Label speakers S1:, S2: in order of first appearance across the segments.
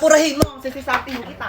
S1: Apurahin mo, sisisatin kita.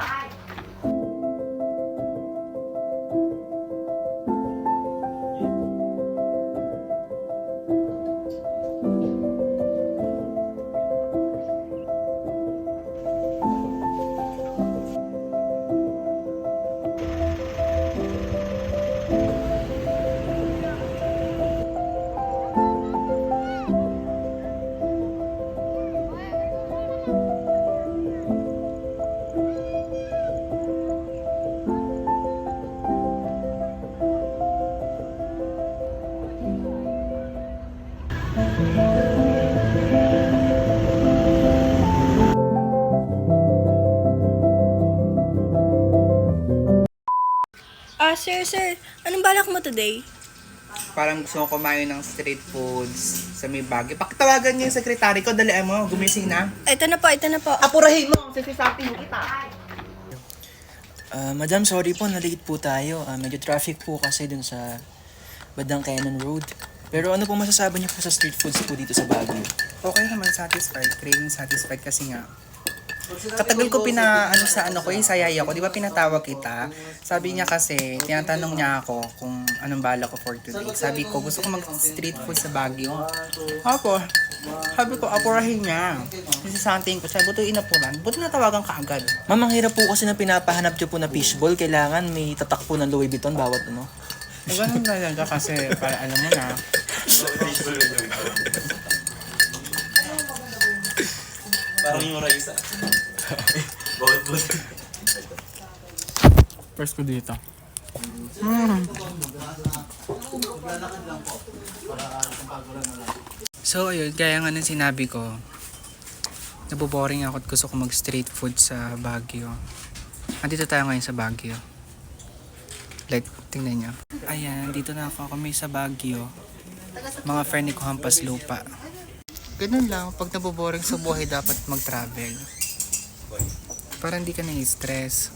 S2: Sir, sir. Anong balak mo today?
S3: Parang gusto ko kumain ng street foods sa may bagay. Pakitawagan niyo yung sekretary ko, dalian mo, gumising na.
S2: Ito na po, ito na po.
S1: Apurahin mo, sisisatin kita.
S4: Ah, madam, sorry po, nalate po tayo. Ah, medyo traffic po kasi dun sa Badang Cannon Road. Pero ano po masasabi niyo po sa street foods po dito sa Baguio?
S3: Okay naman, satisfied. Craving satisfied kasi nga. Katagal ko pina, ano sa ano ko, yung sayaya ko, di ba pinatawag kita? Sabi niya kasi, tinatanong niya ako kung anong bala ko for today. Sabi ko, gusto ko mag street food sa Baguio. Ako, sabi ko, apurahin niya. Kasi something ko, sabi, buto inapuran. Buto natawagan ka agad.
S4: Ma'am, ang hirap po kasi na pinapahanap niyo po na fishball. Kailangan may tatak po ng Louis Vuitton bawat ano.
S3: Eh, ganun talaga kasi, para alam mo na.
S5: Parang yung Raisa. Bawat bawat.
S3: First ko dito. So ayun, kaya nga nang sinabi ko, naboboring ako at gusto ko mag street food sa Baguio. Andito tayo ngayon sa Baguio. Like, tingnan nyo. Ayan, dito na ako kami sa Baguio. Mga friend ko hampas lupa. Ganun lang, pag naboboring sa buhay dapat mag-travel. Para hindi ka na-stress.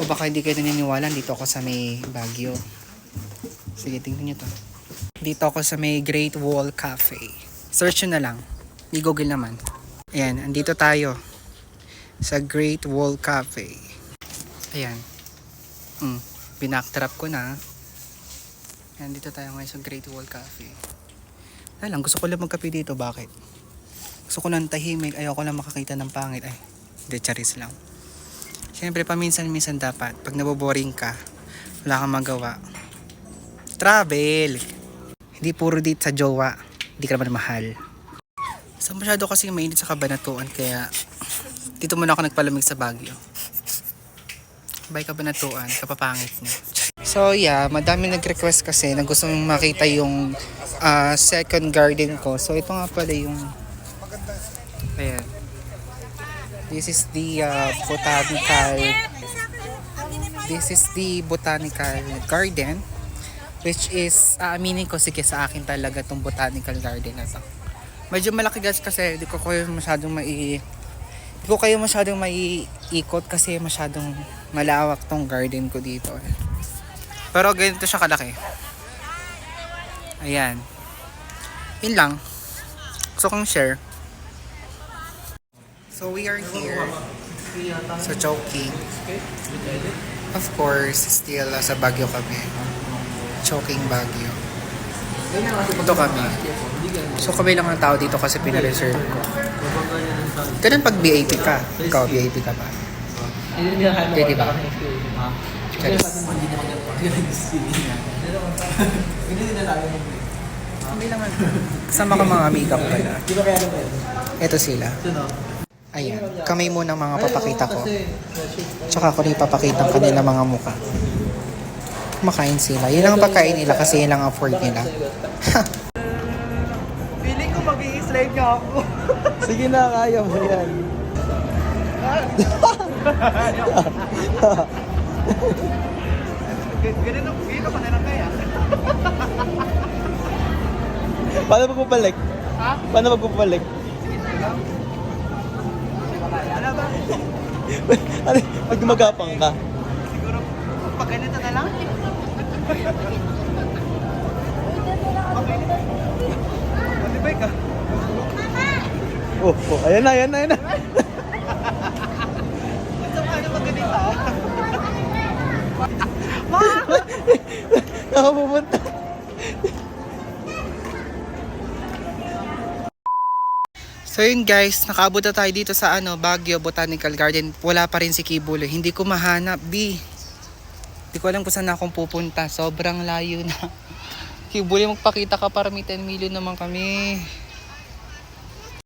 S3: O baka hindi kayo naniniwala, dito ako sa may Baguio. Sige, tingnan nyo to. Dito ako sa may Great Wall Cafe. Search nyo na lang. I-google naman. Ayan, andito tayo. Sa Great Wall Cafe. Ayan. Mm, binaktrap ko na. Ayan, dito tayo ngayon sa Great Wall Cafe. Wala lang, gusto ko lang magkape dito. Bakit? Gusto ko lang tahimik. Ayoko lang makakita ng pangit. Ay, hindi, charis lang. Siyempre, paminsan-minsan dapat. Pag naboboring ka, wala kang magawa. Travel! Hindi puro date sa jowa. Hindi ka naman mahal. So, masyado kasi mainit sa kabanatuan. Kaya, dito muna ako nagpalamig sa Baguio. Bye kabanatuan, kapapangit niya. So yeah, madami nag-request kasi na gusto mong makita yung ah, second garden ko. So ito nga pala yung Ayan. This is the ah, botanical This is the botanical garden which is aaminin ko sige sa akin talaga tong botanical garden na to. Medyo malaki guys kasi di ko kayo masyadong mai di ko kayo masyadong maiikot kasi masyadong malawak tong garden ko dito. Pero ganito siya kalaki. Ayan. Yun lang. Gusto kong share. So we are here sa Chowking. Of course, still sa Baguio kami. Chowking Baguio. Ito kami. So kami lang ang tao dito kasi pinareserve ko. Ganun pag VIP ka. Ikaw, VIP ka ba? Hindi, di ba? Charis. Kami lang ang- Kasama ka mga ko pala. Ito sila. Ayan. Kamay muna mga papakita ko. Tsaka ko rin papakita ang kanila mga mukha. Kumakain sila. Yun lang ang pagkain nila kasi yun lang ang afford nila.
S1: Feeling ko mag-i-slide nga ako.
S5: Sige na, kaya mo yan.
S1: Ganun ang feel ko na lang kaya.
S5: Paano magpapalik?
S1: Ha?
S5: Paano magpapalik?
S1: Ano ba?
S5: ano, pag gumagapang ka.
S1: Siguro, pag ganito na lang? Matibay ka.
S5: Oh, oh, ayan na, ayan na, ayan na.
S1: dito.
S5: Nakapupunta.
S3: So yun guys, nakaabot na tayo dito sa ano, Baguio Botanical Garden. Wala pa rin si Kibuloy. Hindi ko mahanap, B. Hindi ko alam kung saan akong pupunta. Sobrang layo na. Kibuloy, magpakita ka para may 10 million naman kami.